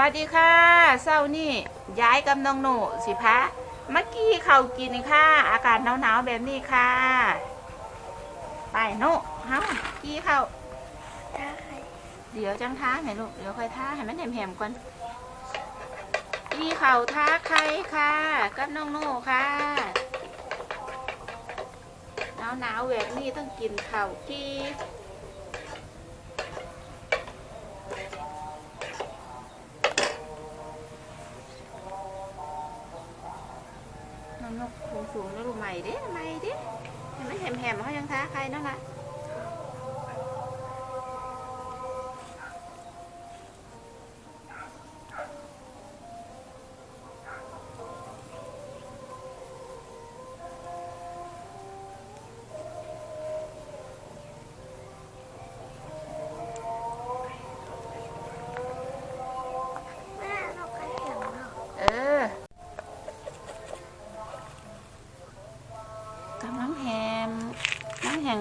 วัสดีค่ะเศร้านี่ย้ายกับน้องหนูสิพะเมื่อกี้เขากินค่ะ อากาศหนาวๆแบบนี้ค่ะ ไปโน่เฮากี้เขาเดี๋ยวจังท้าไหมลูกเดี๋ยวค่อยท้าให้มันแหมๆก่อนกี้เขาท้าใครค่ะ กับน้องหนูค่ะหนาวๆแบบนี้ต้องกินเข้ากี้ น้องนก สูงสูงๆแล้วลูกใหม่เด้ใหม่เด้เห็นไหมแหมๆเขายังท้าใครนั่นแหละ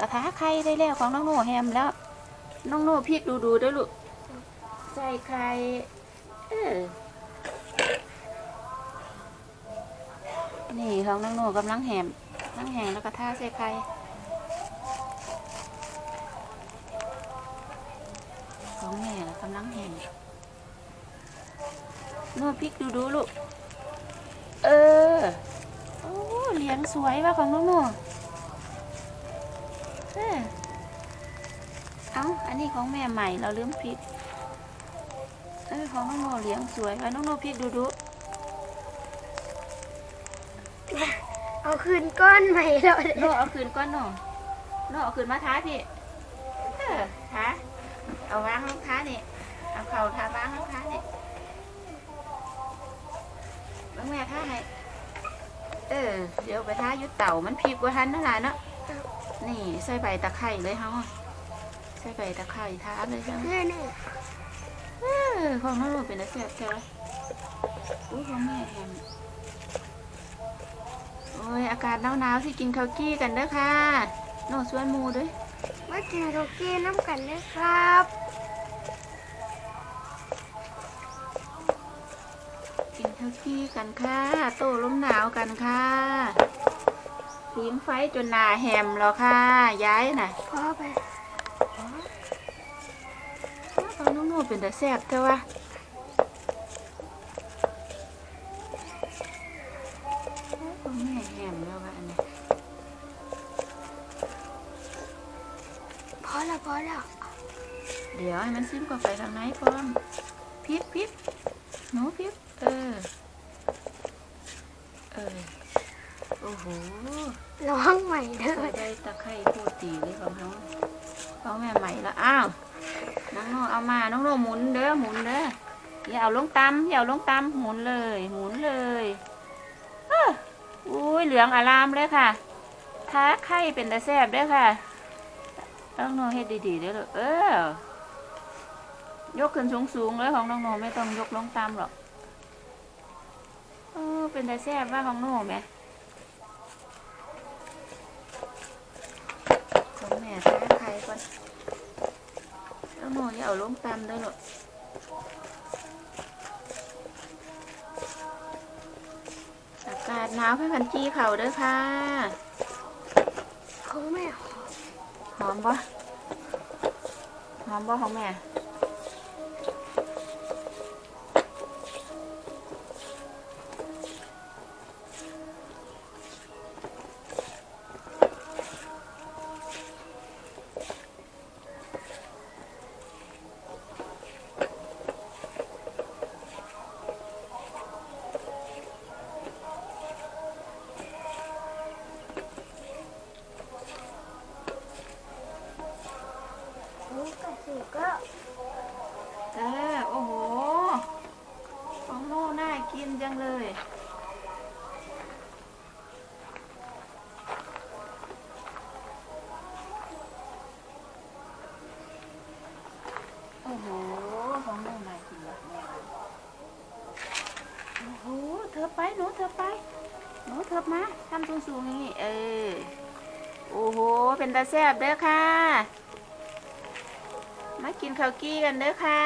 กระทะไข่ได้แล้วของน้องโน่แฮมแล้ว น้องโน่พริกดูดูด้วยลูกใส่ไข่เออนี่ของน้องโน่กำลังแฮมน้องแหงแล้วกระทะใส่ไข่ของแม่ล่ะกำลังแฮมโน่พริกดูดูลูกเออโอ้เหรียญสวยว่ะของน้องหนู เอ้อเอ้าอันนี้ของแม่ใหม่เราลืมพริกเออของน้องโนเหรียญสวยว่ะน้องโนพริกดูดูเอาคืนก้อนใหม่แล้วโนเอาคืนก้อนโนโนเอาคืนมาท้าพี่เออท้าเอาวางลงท้านี่เอาเข่าท้าวางลงท้านี่น้องแม่ท้าให้เออ เดี๋ยวไปท้าอยุดเต่ามันพริกกว่าทันนั่นแหละเนาะ นี่ใส่ใบตะไคร้เลยเฮาใส่ใบตะไคร้ท้าเลยใช่ไหมนี่นี่เออของน้องลูกเป็นอะไรแซ่บใช่ไหมอุ้ยของแม่แฮมโอ้ยอากาศหนาวๆที่กินข้าวกี้กันเด้อค่ะโน่ชวนหมูด้วยมากินโรกี้น้ำกันเลยครับกินข้าวกี้กันค่ะ โต้ลมหนาวกันค่ะ ผิงไฟจนหนาแฮมแล้วค่ะ ย้ายน่ะพอไปตอนน้องโน่เป็นแต่แซ่บเท่าวะแม่แฮมแล้ววะอันนี้พอแล้วพอแล้วเดี๋ยวให้มันซิมกว่าไปทางไหนพร้อมพิบพิบหนูพิบเออ เออ โอ้โห ร้องใหม่เด้อใส่ได้ตะไคร้พูดตีเลยของน้องของแม่ใหม่ละอ้าวน้องโนเอามาน้องโนหมุนเด้อหมุนเด้ออย่าเอาลงตำอย่าเอาลงตำหมุนเลย หมุนเลยเอ้ออุ้ยเหลืองอารามเลยค่ะท้าไข่เป็นตะแซบเด้อค่ะน้องโนเฮ็ดดีๆเด้อลูกเออยกขึ้นสูงๆเลยของน้องโนไม่ต้องยกลงตามหรอกเออเป็นตาแซบว่าของโนไหม ของแม่แท้ใครก่อนน้องโนอย่าเอาลงตามเด้อลูกอากาศหนาวให้พันจี้เข่าเด้อค่ะของแม่หอมปะหอมปะของแม่ กินจังเลย โอ้โห ของโน่น่ากินมากแม่โอ้โห เธอไป หนูเธอไป หนูเธอมาทำสูงๆอย่างนี้ เออ โอ้โห เป็นตาแซ่บเด้อค่ะ มากินข้าวกี้กันเด้อค่ะ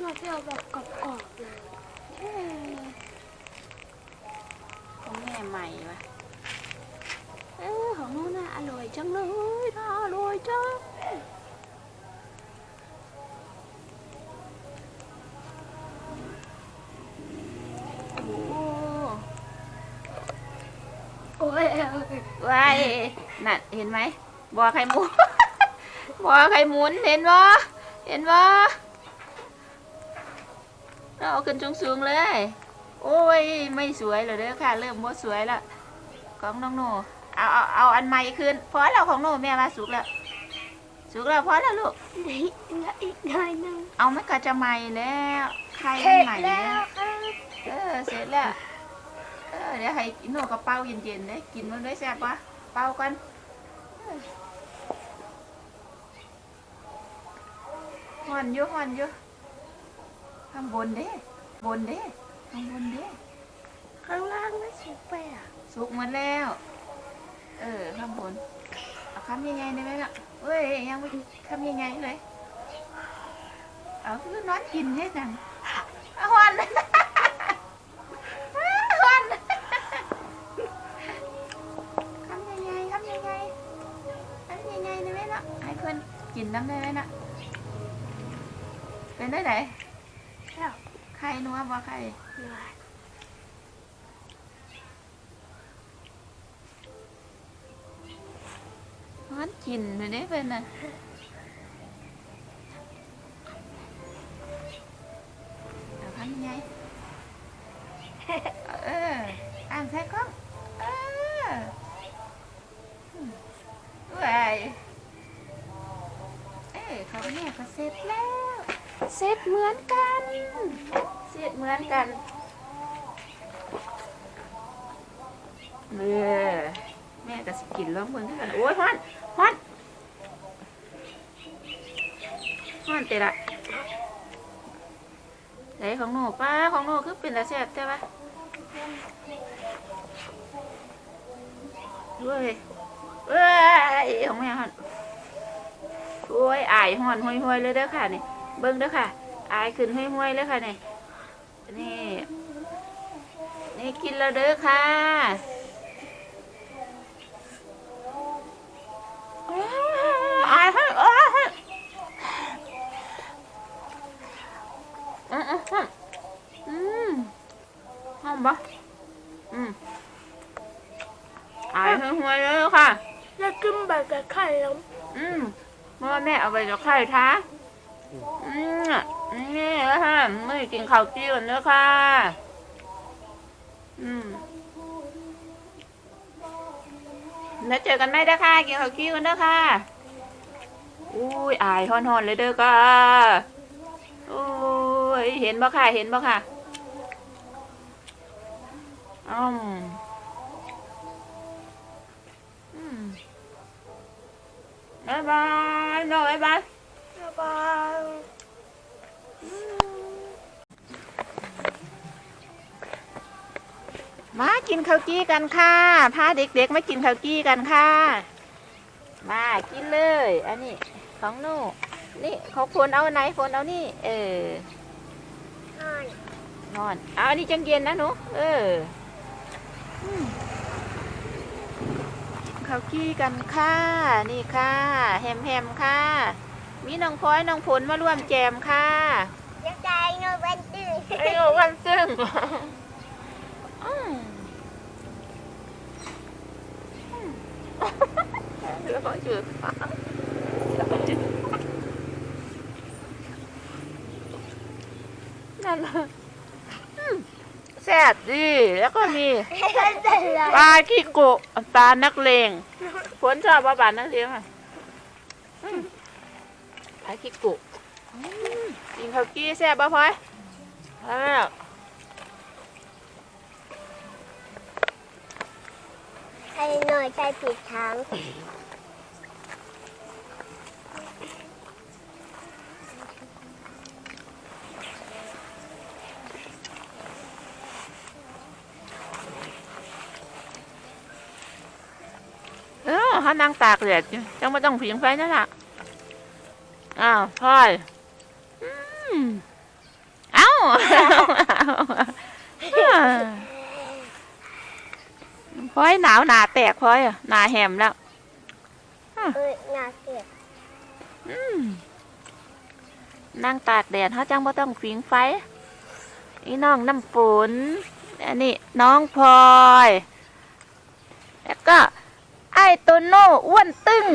เราจะเอาแบบกรอบๆเลยของแม่ใหม่วะเออของนู้นน่ะอร่อยจังเลยน่าอร่อยจังโอ้โอ้ยว้ายนั่นเห็นไหมบัวไข่หมุนบัวไข่หมุนเห็นบ่เห็นบ่ เราเอาขึ้นสูงๆเลย โอ้ย ไม่สวยเลยเด้อค่ะ เริ่มบ่สวยแล้วของน้องโนเอาเอาเอาอันใหม่ขึ้นพอแล้วของโนแม่มาสุกแล้วสุกแล้วพอแล้วลูกเดี๋ยวอีกหน่อยหนึงเอามันก็จะใหม่แล้วไข่เสร็มันจใหม่แล้แล้ววครับเออเสร็จแล้วเออเดี๋ยวให้โนกระเป๋าเย็นๆได้กินมันด้วยแซ่บปะเป่ากันเออหอนอยู่หอนอยู่ ข้างบนเด้บนเด้ข้างบนเด้ข้างล่างไม่สุกไปอะสุกหมดแล้ว เออข้างบนเอาคำยังไงได้ไหมล่ะเอ้ยยังไม่คำยังไงเลยเอาคือนอนกินเฮ็ดหยังเอาหอนหอนคำยังไงคำยังไงคำยังไงได้ไหมล่ะให้เพื่อนกินน้ำได้ไหมล่ะเป็นได้ไหน แล้วไข่นัวบ่ไข่เหนื่อยร้อนกินเลยเนี่ยเป็นน่ะเอาทำยังไงเอออ่านใส่กล้องเอออืมด้วยเอ้ยเขาแม่ก็เสร็จแล้ว เสร็จเหมือนกัน เสร็จเหมือนกันเออแม่ก็สกินร้องเบิ่งคือกันโอ้ยฮอนฮอนฮอนเตะละไหนของหนูป้าของหนูคือเป็นตาแซ่บใช่ปะด้วยเอ้ยของแม่ฮอนโอ้ยอายฮอนห้อยๆเลยเด้อค่ะนี่เบิ่งเด้อค่ะอายขึ้นห้อยๆเลยค่ะนี่ นี่นี่กินแล้วเด้อค่ะอืมอืมอืมอืมหอมปะอืมอายห้หัวเลยค่ะแล้วกินแบกับไข่แล้วอืมเมื่อแม่เอาไปกับไข่ท้า อืมนี่แล้วค่ะไม่กินข้าวจีก่อนเด้อค่ะ อืมแล้วเจอกันไหมเด้อค่ะกินข้าวจีก่อนเด้อค่ะ อุ้ยอายฮอนๆเลยเด้อค่ะโอ้ยเห็นบ่ค่ะ เห็นบ่ค่ะอืมบ๊ายบายน้องบ๊ายบาย บ๊ายบายมากินข้าวจี้กันค่ะ พาเด็กๆมากินข้าวจี้กันค่ะ มากินเลย อันนี้ของหนูนี่ของฝนเอาไหนฝนเอานี่ เออง่ายนอนเอาอันนี้จังเย็นนะหนูเอออืมข้าวกี้กันค่ะ นี่ค่ะ แฮมแฮมๆค่ะ มีน้องพลอยน้องผลมาร่วมแจมค่ะจะใจโนเป็นตื่นไอ้โอวันซึ่งอืมอืมแล้วก็จืดแล้วก็จืดนั่นน่ะอืมแซ่บดีแล้วก็มีเป็นแต่ละปลาขี้โกะปลานักเลงฝนชอบว่าปลานักเลงอะอืม ปลาขี้โกะอืมกินข้าวกี้แซ่บป่ะพลอยแล้วใครหน่อยใจผิดทางเออเขานั่งตากแดดอยู่จังไม่ต้องผิงไฟนั่นแหละ อ้าวพลอยอืมพลอยหนาวหนาแตกพลอยอะหนาแหมแล้วเอ้ยงาเก็บอืมนั่งตากแดดเขาจังบ่ต้องฟิงไฟอีน้องน้ำฝนอันนี้น้องพลอย แล้วก็ ไอ้โตโน่อ้วนตึง